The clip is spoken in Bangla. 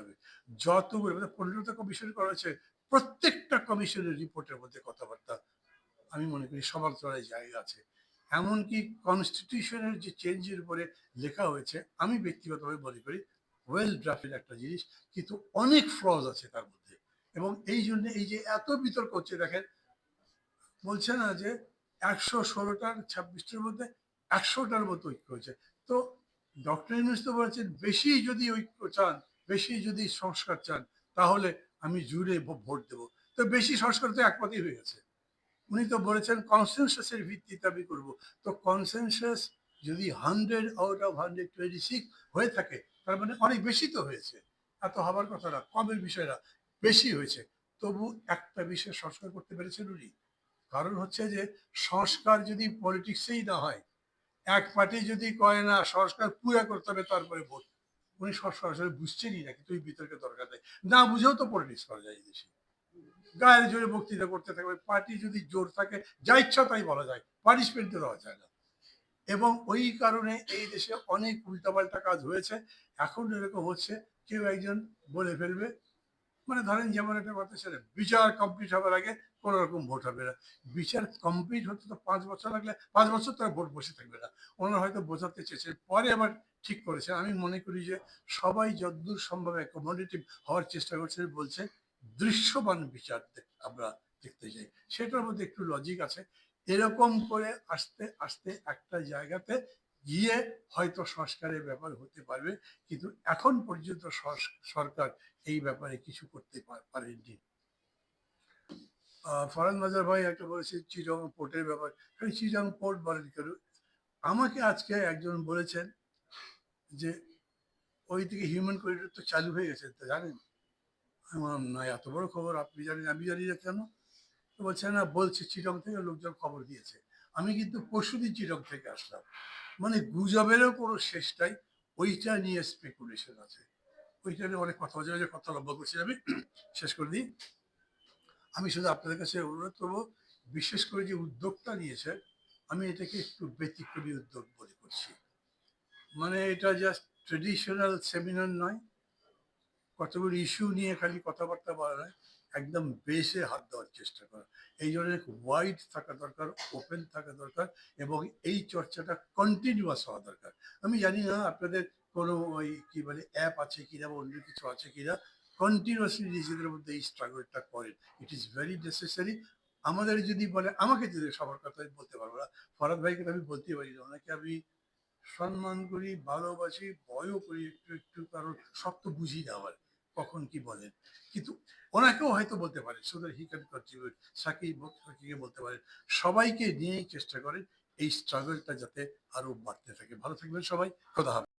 হবে। যতগুলো মানে পনেরোটা কমিশন করা হয়েছে, প্রত্যেকটা কমিশনের রিপোর্টের মধ্যে কথাবার্তা আমি মনে করি সবার সমালোচনার জায়গা আছে। এমনকি কনস্টিটিউশনের যে চেঞ্জের উপরে লেখা হয়েছে, আমি ব্যক্তিগতভাবে মনে করি ওয়েল ড্রাফটেড একটা জিনিস, কিন্তু অনেক ফ্রজ আছে তার মধ্যে। এবং এই জন্য এই যে এত বিতর্ক হচ্ছে, দেখেন, বলছে না যে একশো ষোলোটার ছাব্বিশটার মধ্যে একশোটার মতো ঐক্য হয়েছে। তো ডক্টর ইউনুস তো বলেছেন, বেশি যদি ঐক্য চান বেশি যদি সংস্কার চান, তাহলে আমি জুড়ে ভোট দেবো। তো বেশি সংস্কার তো একপাতেই হয়ে গেছে। উনি তো বলেছেন কনসেনসাসের ভিত্তিতে আমি করব। তো কনসেনসাস যদি hundred out of hundred twenty six হয়ে থাকে, তার মানে অনেক বেশি তো হয়েছে। এত হবার কথা না, কমের বিষয়টা বেশি হয়েছে। তবু একটা বিষয় সংস্কার করতে পেরেছেন উনি। কারণ হচ্ছে যে, সংস্কার যদি পলিটিক্সেই না হয়, এক পার্টি যদি কয় না, সংস্কার পুরা করতে হবে, তারপরে ভোট। উনি সরাসরি বুঝছেনই বুঝছেনই নাকি তুই বিতর্কের দরকার নেই। না বুঝেও তো পলিটিক্স করা যায় এই দেশে। গায়ের জোরে বক্তৃতা করতে থাকবে, পার্টি যদি জোর থাকে, যা ইচ্ছা তাই বলা যায় পানিশমেন্ট দেওয়া যায় না। এবং ওই কারণে এই দেশে অনেক উল্টাপাল্টা কাজ হয়েছে। এখন এরকম হচ্ছে, কেউ একজন বলে ফেলবে মানে ধরেন যেমন একটা কথা ছিল বিচার কমপ্লিট হওয়ার আগে কোনো রকম ভোট হবে না। বিচার কমপ্লিট হতে তো পাঁচ বছর লাগলে, পাঁচ বছর তারা ভোট বসে থাকবে না। ওনারা হয়তো বোঝাতে চেয়েছেন, পরে আবার ঠিক করেছে আমি মনে করি যে সবাই যদ্দূর সম্ভব অ্যাকোমোডেটিভ হওয়ার চেষ্টা করছে বলছে দৃশ্যমান বিচার আমরা দেখতে চাই। সেটার মধ্যে একটু লজিক আছে। এরকম করে আস্তে আস্তে একটা জায়গাতে গিয়ে হয়তো সংস্কারের ব্যাপার হতে পারবে, কিন্তু এখন পর্যন্ত সরকার এই ব্যাপারে কিছু করতে পারেনি ফরান মাজার ভাই একটা বলেছে চিরং পোর্টের ব্যাপার। চিরং পোর্ট বলেন কেন? আমাকে আজকে একজন বলেছেন যে, ওই থেকে হিউম্যান করিডোর তো চালু হয়ে গেছে, তো জানেন? আমি বললাম না এত বড় খবর আপনি জানেন, আমি জানি না কেন? বলছে, না, বলছে চিরং থেকে লোকজন খবর দিয়েছে। আমি কিন্তু পরশুদিন চিরং থেকে আসলাম। মানে গুজবেরও কোনো শেষটাই ওইটা নিয়ে স্পেকুলেশন আছে। ওইটা নিয়ে অনেক কথা হচ্ছে কথা লম্বা করছি আমি, শেষ করে দিই। আমি শুধু আপনাদের কাছে অনুরোধ করব, বিশেষ করে যে উদ্যোগটা নিয়েছে, আমি এটাকে একটু ব্যতিক্রমী উদ্যোগ মনে করছি। মানে এটা জাস্ট ট্রেডিশনাল সেমিনার নয় কতগুলো ইস্যু নিয়ে খালি কথাবার্তা বলা নয়, একদম বেসে হাত দেওয়ার চেষ্টা করা। এই জন্য ওয়াইড থাকা দরকার ওপেন থাকা দরকার এবং এই চর্চাটা কন্টিনিউয়াস হওয়া দরকার। আমি জানি না আপনাদের কোনো ওই কি বলে অ্যাপ আছে কিনা বা অন্য কিছু আছে কিনা কন্টিনিউয়াসলি নিজেদের মধ্যে এই স্ট্রাগলটা করেন। ইট ইজ ভেরি নেসেসারি আমাদের যদি বলে, আমাকে যদি সবার কথা আমি বলতে পারব না, ফরাদ ভাইকে আমি বলতে পারি না, ওনাকে আমি সম্মান করি, ভালোবাসি, ভয়ও করি একটু একটু, কারণ সব তো বুঝি না আবার কখন কি বলেন? কিন্তু ওনাকেও হয়তো বলতে পারে so that he can contribute Sakib সাকিকে বলতে পারে সবাইকে নিয়েই চেষ্টা করেন এই স্ট্রাগলটা যাতে আরও বাড়তে থাকে। ভালো থাকবেন সবাই কথা হবে